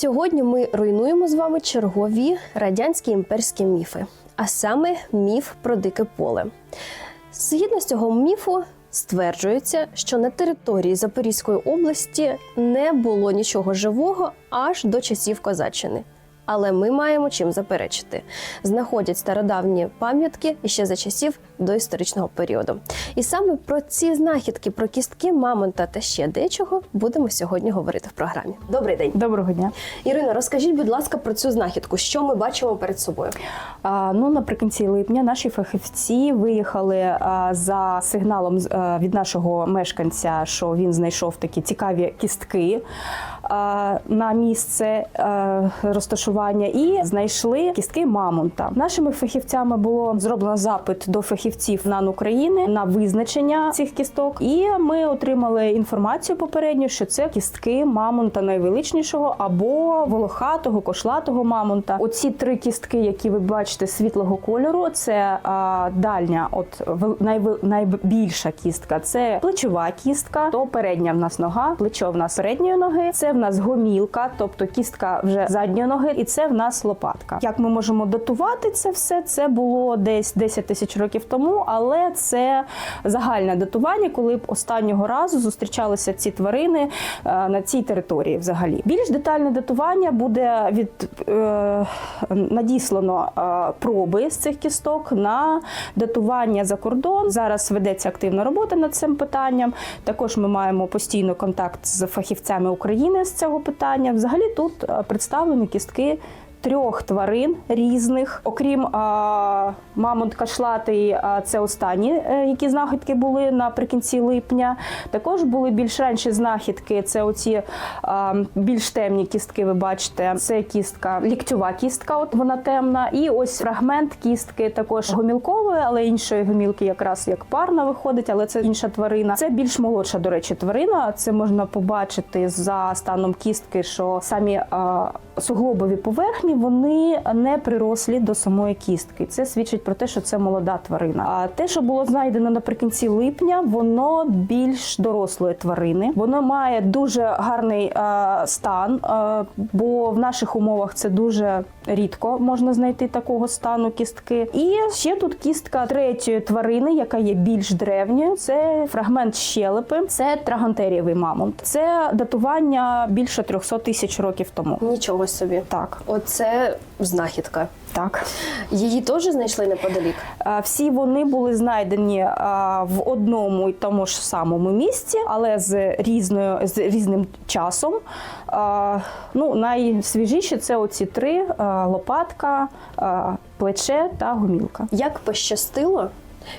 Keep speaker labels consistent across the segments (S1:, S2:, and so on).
S1: Сьогодні ми руйнуємо з вами чергові радянські імперські міфи, а саме міф про дике поле. Згідно з цього міфу, стверджується, що на території Запорізької області не було нічого живого аж до часів козаччини. Але ми маємо чим заперечити. Знаходять стародавні пам'ятки ще за часів доісторичного періоду. І саме про ці знахідки, про кістки мамонта та ще дечого будемо сьогодні говорити в програмі. Добрий день,
S2: Доброго дня.
S1: Ірина. Розкажіть, будь ласка, про цю знахідку. Що ми бачимо перед собою?
S2: А, ну наприкінці липня наші фахівці виїхали а, за сигналом а, від нашого мешканця, що він знайшов такі цікаві кістки а, на місце а, розташування, і знайшли кістки мамонта. Нашими фахівцями було зроблено запит до фахівців НАН України на визначення цих кісток. І ми отримали інформацію попередньо, що це кістки мамонта найвеличнішого або волохатого, кошлатого мамонта. Оці три кістки, які ви бачите світлого кольору, це а, дальня, от вел- найбільша кістка. Це плечова кістка, то передня в нас нога, плечо в нас передньої ноги. Це в нас гомілка, тобто кістка вже задньої ноги, і це в нас лопатка. Як ми можемо датувати це все? Це було десь 10 тисяч років тому, але це загальне датування, коли б останнього разу зустрічалися ці тварини е, на цій території. Взагалі, більш детальне датування буде від е, надіслано е, проби з цих кісток на датування за кордон. Зараз ведеться активна робота над цим питанням. Також ми маємо постійно контакт з фахівцями України з цього питання. Взагалі тут е, представлені кістки. Трьох тварин різних, окрім а, мамонт кашлатий, а, це останні, е, які знахідки були наприкінці липня. Також були більш ранші знахідки. Це оці а, більш темні кістки. Ви бачите, це кістка, ліктьова кістка. От вона темна, і ось фрагмент кістки, також гомілкової, але іншої гомілки, якраз як парна виходить, але це інша тварина. Це більш молодша, до речі, тварина. Це можна побачити за станом кістки, що самі а, суглобові поверхні вони не прирослі до самої кістки. Це свідчить про те, що це молода тварина. А те, що було знайдено наприкінці липня, воно більш дорослої тварини. Воно має дуже гарний е, стан, е, бо в наших умовах це дуже рідко можна знайти такого стану кістки. І ще тут кістка третьої тварини, яка є більш древньою. Це фрагмент щелепи, це трагантерієвий мамонт. Це датування більше 300 тисяч років тому.
S1: Нічого собі.
S2: Так,
S1: Оце знахідка.
S2: так.
S1: Її теж знайшли неподалік.
S2: Всі вони були знайдені в одному і тому ж самому місці, але з різною з різним часом. Ну, найсвіжіші це оці три: лопатка, плече та гомілка.
S1: Як пощастило,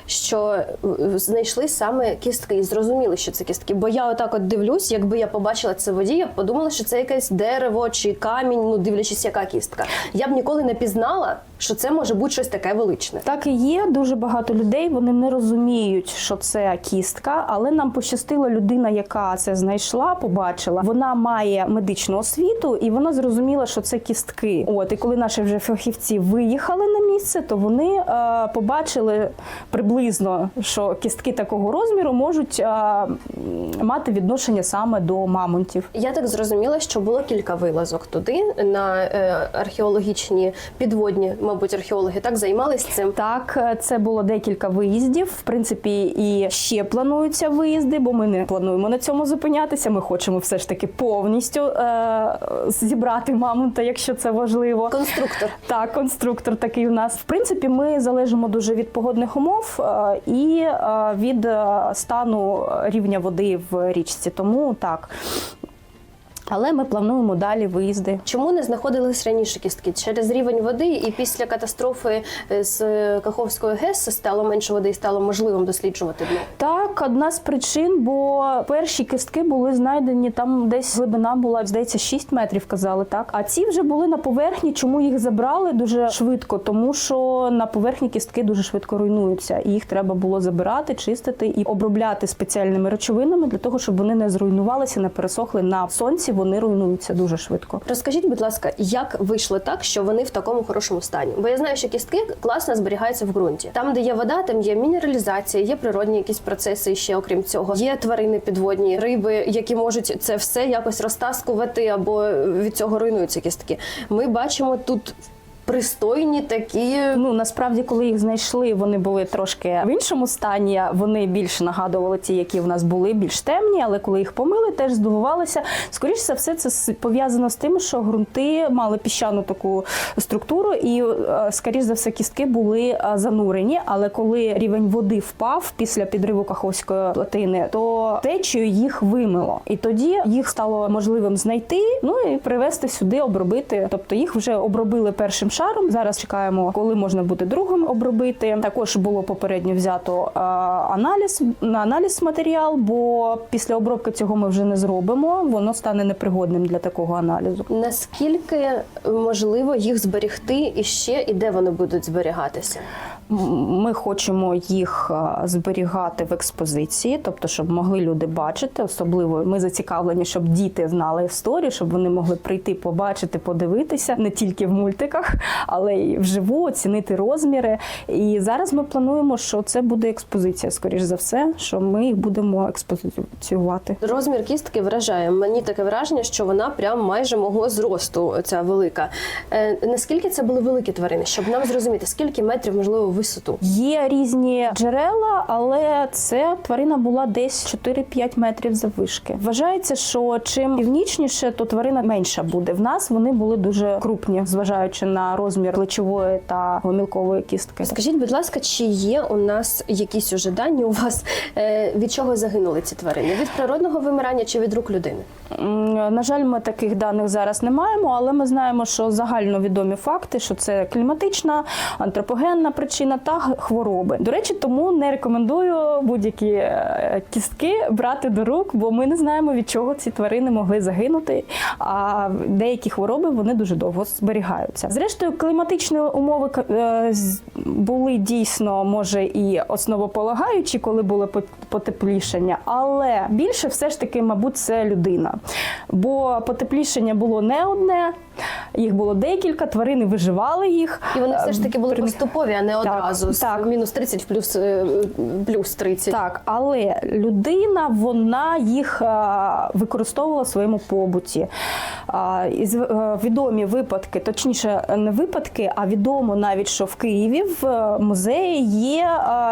S1: що е, знайшли саме кістки і зрозуміли, що це кістки. Бо я отак от дивлюсь, якби я побачила це в воді, я б подумала, що це якесь дерево чи камінь, ну дивлячись, яка кістка. Я б ніколи не пізнала, що це може бути щось таке величне.
S2: Так і є. Дуже багато людей вони не розуміють, що це кістка, але нам пощастило людина, яка це знайшла, побачила. Вона має медичну освіту і вона зрозуміла, що це кістки. От і коли наші вже фахівці виїхали на місце, то вони е, побачили приблизно, що кістки такого розміру можуть е, мати відношення саме до мамонтів.
S1: Я так зрозуміла, що було кілька вилазок туди на е, археологічні підводні, мабуть, археологи так займалися цим.
S2: Так, е, це було декілька виїздів. В принципі, і ще плануються виїзди, бо ми не плануємо на цьому зупинятися. Ми хочемо все ж таки повністю е- зібрати мамонта, якщо це важливо.
S1: Конструктор.
S2: Так, конструктор такий у нас. В принципі, ми залежимо дуже від погодних умов е, і е, від е, стану рівня води в річці. Тому так. Але ми плануємо далі виїзди.
S1: Чому не знаходились раніше кістки? Через рівень води, і після катастрофи з Каховської ГЕС стало менше води і стало можливим досліджувати дно.
S2: Так, одна з причин, бо перші кістки були знайдені там, десь глибина була, здається, 6 метрів казали так. А ці вже були на поверхні. Чому їх забрали дуже швидко? Тому що на поверхні кістки дуже швидко руйнуються, і їх треба було забирати, чистити і обробляти спеціальними речовинами для того, щоб вони не зруйнувалися, не пересохли на сонці. Вони руйнуються дуже швидко.
S1: Розкажіть, будь ласка, як вийшло так, що вони в такому хорошому стані? Бо я знаю, що кістки класно зберігаються в ґрунті. Там, де є вода, там є мінералізація, є природні якісь процеси ще окрім цього. Є тварини підводні, риби, які можуть це все якось розтаскувати або від цього руйнуються кістки. Ми бачимо тут пристойні такі.
S2: Ну насправді, коли їх знайшли, вони були трошки в іншому стані. Вони більш нагадували ті, які в нас були, більш темні. Але коли їх помили, теж здивувалися. Скоріше за все, це пов'язано з тим, що ґрунти мали піщану таку структуру, і е, скоріш за все, кістки були е, занурені. Але коли рівень води впав після підриву Каховської плотини, то течію їх вимило, і тоді їх стало можливим знайти. Ну і привезти сюди, обробити. Тобто їх вже обробили першим шаром. Зараз чекаємо, коли можна буде другим обробити. Також було попередньо взято е, аналіз на аналіз матеріал, бо після обробки цього ми вже не зробимо. Воно стане непригодним для такого аналізу.
S1: Наскільки можливо їх зберегти і ще і де вони будуть зберігатися?
S2: Ми хочемо їх е, зберігати в експозиції, тобто, щоб могли люди бачити. Особливо ми зацікавлені, щоб діти знали історію, щоб вони могли прийти, побачити, подивитися не тільки в мультиках, але й вживу, оцінити розміри. І зараз ми плануємо, що це буде експозиція, скоріш за все, що ми їх будемо експозиціювати.
S1: Розмір кістки вражає. Мені таке враження, що вона прям майже мого зросту. Ця велика. Е, наскільки це були великі тварини? Щоб нам зрозуміти, скільки метрів можливо висоту?
S2: Є різні джерела, але це тварина була десь 4-5 метрів заввишки. Вважається, що чим північніше, то тварина менша буде. В нас вони були дуже крупні, зважаючи на розмір плечової та гомілкової кістки.
S1: Скажіть, будь ласка, чи є у нас якісь уже дані у вас е, від чого загинули ці тварини? Від природного вимирання чи від рук людини?
S2: На жаль, ми таких даних зараз не маємо, але ми знаємо, що загальновідомі факти, що це кліматична, антропогенна причина та хвороби. До речі, тому не рекомендую будь-які е, кістки брати до рук, бо ми не знаємо, від чого ці тварини могли загинути. А деякі хвороби вони дуже довго зберігаються. Зрештою, кліматичні умови е, були дійсно, може, і основополагаючі, коли було пот- потеплішення, але більше все ж таки, мабуть, це людина. Бо потеплішення було не одне, їх було декілька, тварини виживали їх.
S1: І вони все ж таки були
S2: При
S1: поступові, а не
S2: Так,
S1: одразу
S2: так.
S1: мінус 30 в плюс, е, плюс 30.
S2: Так, але людина вона їх використовувала в своєму побуті. А, і з- е, відомі випадки, точніше, не випадки, а відомо навіть, що в Києві в е, музеї є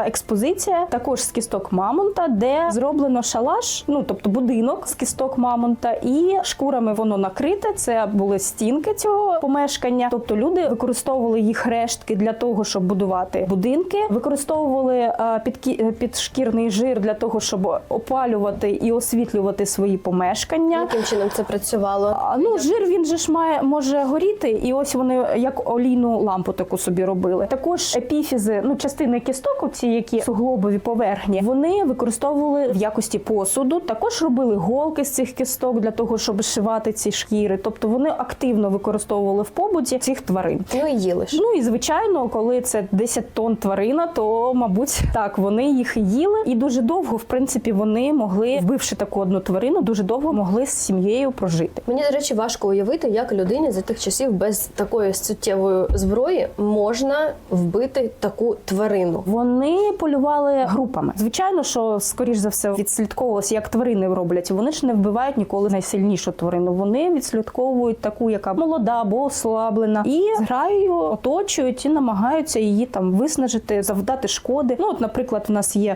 S2: експозиція також з кісток мамонта, де зроблено шалаш, ну тобто будинок з кісток мамонта, і шкурами воно накрите. Це були стінки цього помешкання. Тобто люди використовували їх рештки для того, щоб будувати будинки, використовували е, підкі- е, підшкірний жир для того, щоб опалювати і освітлювати свої помешкання.
S1: Яким чином це працювало?
S2: А, ну, жир він же ж має може горіти, і ось вони як олійну лампу таку собі робили. Також епіфізи, ну частини кісток, ці які суглобові поверхні, вони використовували в якості посуду. Також робили голки з цих кісток для того, щоб зшивати ці шкіри. Тобто вони активно використовували в побуті цих тварин.
S1: Ну і їли ж.
S2: Ну і звичайно, коли це 10 тонн тварина, то мабуть так вони їх їли, і дуже довго, в принципі, вони могли, вбивши таку одну тварину, дуже довго могли з сім'єю прожити.
S1: Мені, до речі, важко уявити, як людині за тих часів без такої суттєвої зброї можна вбити таку тварину.
S2: Вони полювали групами. Звичайно, що скоріш за все відслідковувалося, як тварини роблять. Вони ж не вбивають ніколи найсильнішу тварину. Вони відслідковують таку, яка молода або ослаблена, і зграєю оточують і намагаються її там виснажити, завдати шкоди. Ну, от, наприклад, у нас є е,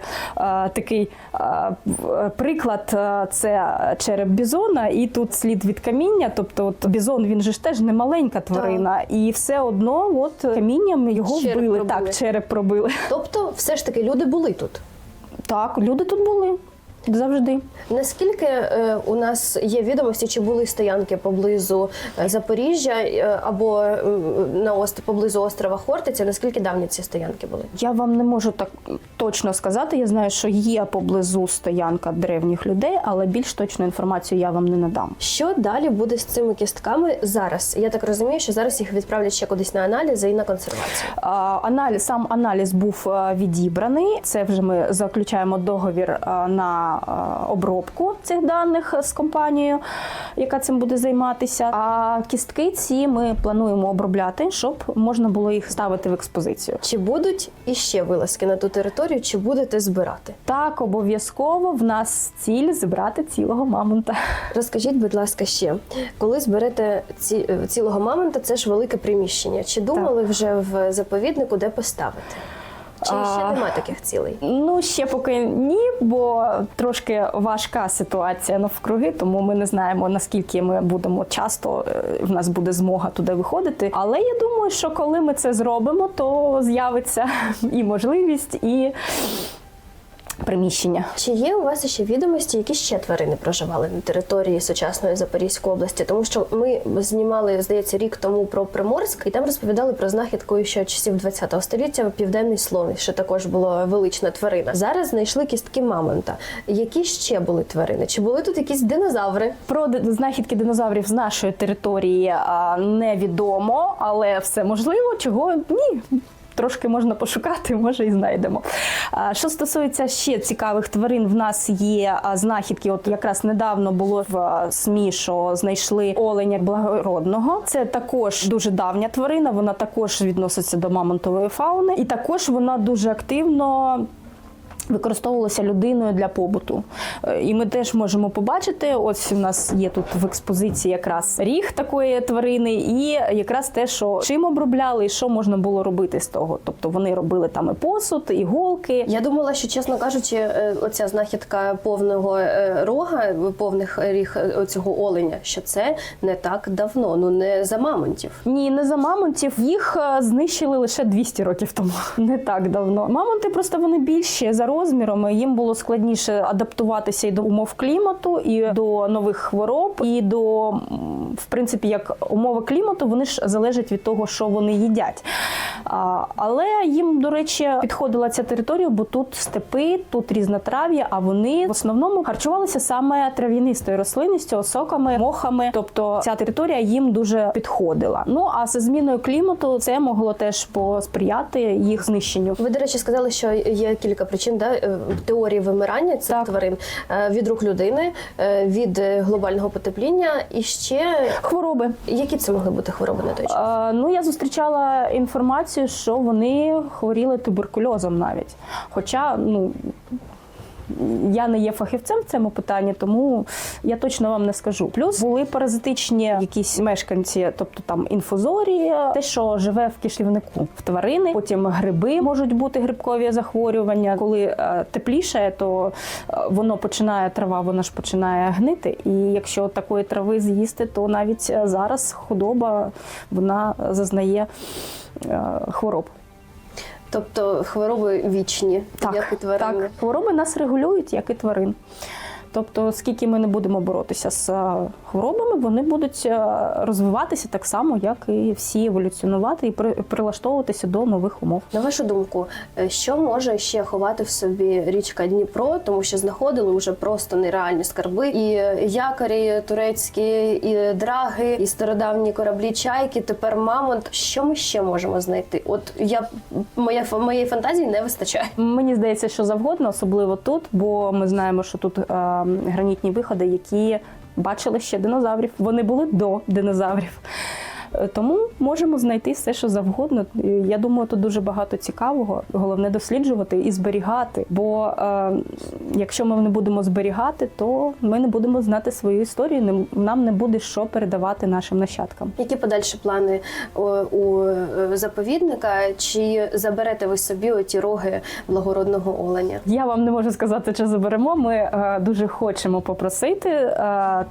S2: такий е, приклад: е, це череп бізона, і тут слід від каміння. Тобто, от бізон він же ж теж не маленька тварина, і все одно, от камінням його
S1: Череп
S2: вбили.
S1: пробили.
S2: Так, череп пробили.
S1: Тобто, все ж таки, люди були тут.
S2: Так, люди тут були завжди.
S1: Наскільки е, у нас є відомості, чи були стоянки поблизу е, Запоріжжя е, або е, на ост поблизу острова Хортиця? Наскільки давні ці стоянки були?
S2: Я вам не можу так точно сказати. Я знаю, що є поблизу стоянка древніх людей, але більш точну інформацію я вам не надам.
S1: Що далі буде з цими кістками зараз? Я так розумію, що зараз їх відправлять ще кудись на аналізи і на консервацію.
S2: А, Аналіз сам аналіз був е, відібраний. Це вже ми заключаємо договір е, на на е, обробку цих даних з компанією, яка цим буде займатися. А кістки ці ми плануємо обробляти, щоб можна було їх ставити в експозицію.
S1: Чи будуть іще вилазки на ту територію, чи будете збирати?
S2: Так, обов'язково в нас ціль зібрати цілого мамонта.
S1: Розкажіть, будь ласка, ще коли зберете ці, е, цілого мамонта, це ж велике приміщення. Чи думали вже в заповіднику, де поставити? Чи ще
S2: А.
S1: немає таких цілей?
S2: Ну, ще поки ні, бо трошки важка ситуація навкруги, тому ми не знаємо наскільки ми будемо часто. е, В нас буде змога туди виходити. Але я думаю, що коли ми це зробимо, то з'явиться і можливість, і приміщення.
S1: Чи є у вас ще відомості, які ще тварини проживали на території сучасної Запорізької області? Тому що ми знімали, здається, рік тому про Приморськ, і там розповідали про знахідку ще часів ХХ століття південний слон, що також була велична тварина. Зараз знайшли кістки мамонта. Які ще були тварини? Чи були тут якісь динозаври?
S2: Про знахідки динозаврів з нашої території а, невідомо, але все можливо, чого ні. Трошки можна пошукати, може і знайдемо. Що стосується ще цікавих тварин, в нас є знахідки. От якраз недавно було в СМІ, що знайшли оленя благородного. Це також дуже давня тварина. Вона також відноситься до мамонтової фауни, і також вона дуже активно використовувалася людиною для побуту. Е, І ми теж можемо побачити. Ось у нас є тут в експозиції якраз ріг такої тварини, і якраз те, що чим обробляли, і що можна було робити з того. Тобто вони робили там і посуд, іголки.
S1: Я думала, що чесно кажучи, е, оця знахідка повного е, рога, повних ріг цього оленя, що це не так давно, ну не за мамонтів.
S2: Ні, не за мамонтів. Їх знищили лише 200 років тому. Не так давно. Мамонти просто вони більші за розміром. Їм було складніше адаптуватися і до умов клімату, і до нових хвороб, і до в принципі, як умови клімату, вони ж залежать від того, що вони їдять. Але їм, до речі, підходила ця територія, бо тут степи, тут різнотрав'я, а вони в основному харчувалися саме трав'янистою рослинністю, осоками, мохами. Тобто ця територія їм дуже підходила. Ну а за зміною клімату це могло теж посприяти їх знищенню.
S1: Ви, до речі, сказали, що є кілька причин да, е, теорії вимирання цих
S2: Так.
S1: тварин Е, від рук людини, е, від глобального потепління і ще
S2: Хвороби.
S1: які це могли бути хвороби на той час?
S2: А, ну, я зустрічала інформацію, що вони хворіли туберкульозом навіть. Хоча, ну. Я не є фахівцем в цьому питанні, тому я точно вам не скажу. Плюс були паразитичні якісь мешканці, тобто там інфузорії, те, що живе в кишківнику в тварини. Потім гриби можуть бути грибкові захворювання. Коли е, тепліше, то е, воно починає трава, вона ж починає гнити. І якщо такої трави з'їсти, то навіть е, зараз худоба вона зазнає хвороб.
S1: Тобто хвороби вічні, як і тварини.
S2: так, хвороби нас регулюють, як і тварин. Тобто, скільки ми не будемо боротися з е, хворобами, вони будуть е, розвиватися так само, як і всі еволюціонувати і при- прилаштовуватися до нових умов.
S1: На вашу думку, е, що може ще ховати в собі річка Дніпро, тому що знаходили вже просто нереальні скарби, і якорі турецькі, і драги, і стародавні кораблі чайки. Тепер мамонт. Що ми ще можемо знайти? От я моя моєї фантазії не вистачає.
S2: Мені здається, що завгодно, особливо тут, бо ми знаємо, що тут гранітні виходи, які бачили ще динозаврів. Вони були до динозаврів. Е, Тому можемо знайти все, що завгодно. Я думаю, тут дуже багато цікавого. Головне досліджувати і зберігати. Бо е, якщо ми не будемо зберігати, то ми не будемо знати свою історію. не- Нам не буде що передавати нашим нащадкам.
S1: Які подальші плани у е, заповідника? Чи заберете ви собі оті роги благородного оленя?
S2: Я вам не можу сказати, чи заберемо. Ми е, дуже хочемо попросити. Е,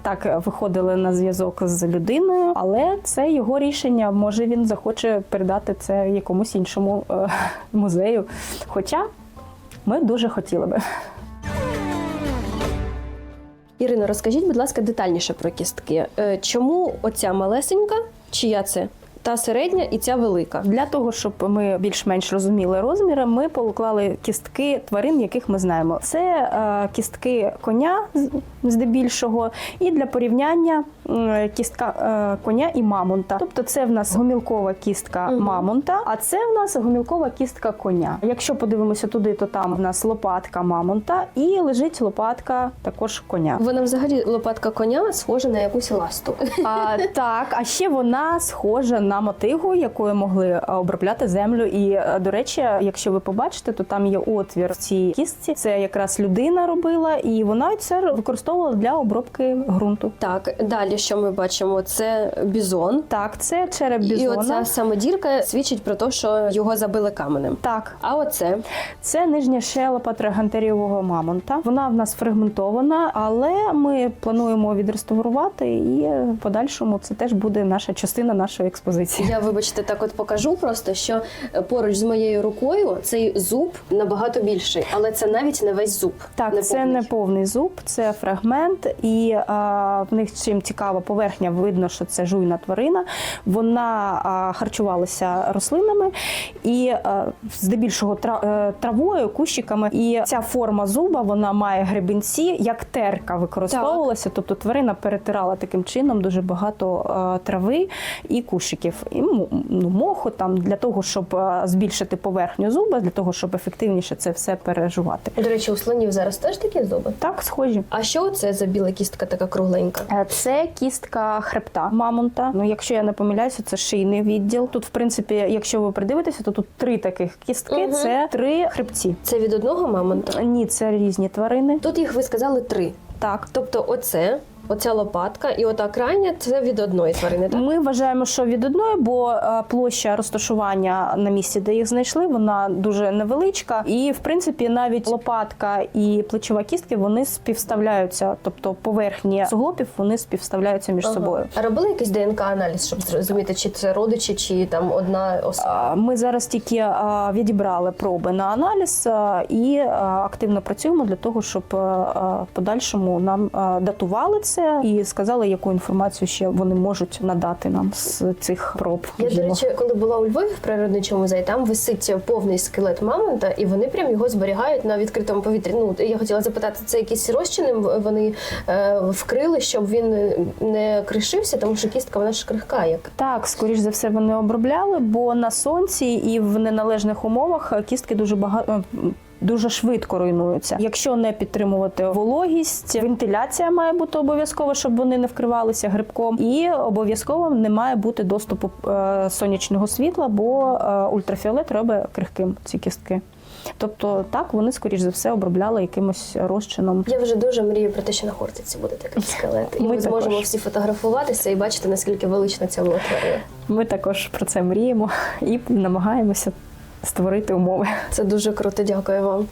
S2: так виходили на зв'язок з людиною, але це його рішення. Може він захоче передати це якомусь іншому е, музею. Хоча ми дуже хотіли би.
S1: Ірино, розкажіть, будь ласка, детальніше про кістки. Е, Чому оця малесенька, чия це? Та середня і ця велика.
S2: Для того, щоб ми більш-менш розуміли розміри, ми поклали кістки тварин, яких ми знаємо. Це е, кістки коня здебільшого. І для порівняння кістка е, коня і мамонта. Тобто, це в нас гомілкова кістка мамонта, а це в нас гомілкова кістка коня. Якщо подивимося туди, то там в нас лопатка мамонта і лежить лопатка також коня.
S1: Вона взагалі лопатка коня схожа на якусь ласту.
S2: А, так, а ще вона схожа на мотигу, якою могли е, обробляти землю. І, е, до речі, якщо ви побачите, то там є отвір в цій кістці. Це якраз людина робила, і вона це використовувала для обробки ґрунту.
S1: Так, далі що ми бачимо? Це бізон.
S2: Так, це череп
S1: І
S2: бізона.
S1: оця саме дірка свідчить про те, що його забили каменем.
S2: Так,
S1: А оце
S2: це нижня щелепа трагантерієвого мамонта. Вона в нас фрагментована, але ми плануємо відреставрувати, і в подальшому це теж буде наша частина нашої експозиції.
S1: я, вибачте, так от покажу просто, що поруч з моєю рукою цей зуб набагато більший, але це навіть не весь зуб.
S2: Так, це
S1: повний.
S2: не повний зуб, це фрагмент, і а, в них чим цікава поверхня, видно, що це жуйна тварина. Вона а, харчувалася рослинами і а, здебільшого е, травою, кущиками. І ця форма зуба вона має гребінці, як терка використовувалася. Тобто тварина перетирала таким чином дуже багато а, трави і кущиків, і ну, моху там для того, щоб а, збільшити поверхню зуба, для того, щоб ефективніше це все переживати.
S1: До речі, у слонів зараз теж такі зуби.
S2: Так, схожі.
S1: А що це за біла кістка така кругленька?
S2: Е, Це кістка хребта мамонта. Ну, якщо я не помиляюся, це шийний відділ. Тут, в принципі, якщо ви придивитеся, то тут три таких кістки.
S1: Угу.
S2: Це три хребці.
S1: Це від одного мамонта.
S2: Ні, це різні тварини.
S1: Тут їх ви сказали три.
S2: Так.
S1: Тобто, оце, оця лопатка і ота крайня це від одної тварини. Так?
S2: Ми вважаємо, що від одної, бо е, площа розташування на місці, де їх знайшли, вона дуже невеличка. І в принципі, навіть лопатка і плечова кістки вони співставляються, тобто поверхні суглобів вони співставляються між
S1: Ага.
S2: собою.
S1: А робили якийсь ДНК-аналіз, щоб зрозуміти, чи це родичі, чи там одна особа?
S2: Ми зараз тільки відібрали проби на аналіз і активно працюємо для того, щоб в подальшому нам датували це і сказали, яку інформацію ще вони можуть надати нам з цих проб.
S1: Я, до речі, коли була у Львові в природничому музеї, там висить повний скелет мамонта, і вони прям його зберігають на відкритому повітрі. Ну я хотіла запитати, це якісь розчини вони е, вкрили, щоб він не кришився, тому що кістка вона ж крихка, як
S2: Так, скоріш за все, вони обробляли, бо на сонці і в неналежних умовах кістки дуже багато. Дуже швидко руйнуються. Якщо не підтримувати вологість, вентиляція має бути обов'язково, щоб вони не вкривалися грибком, і обов'язково не має бути доступу е, сонячного світла, бо е, ультрафіолет робить крихким ці кістки. Тобто, так вони скоріш за все обробляли якимось розчином.
S1: я вже дуже мрію про те, що на Хортиці буде такий скелет, і ми,
S2: Ми
S1: зможемо
S2: також.
S1: всі фотографуватися і бачити, наскільки велична ця була тварина.
S2: Ми також про це мріємо і намагаємося створити умови.
S1: Це дуже круто. Дякую вам.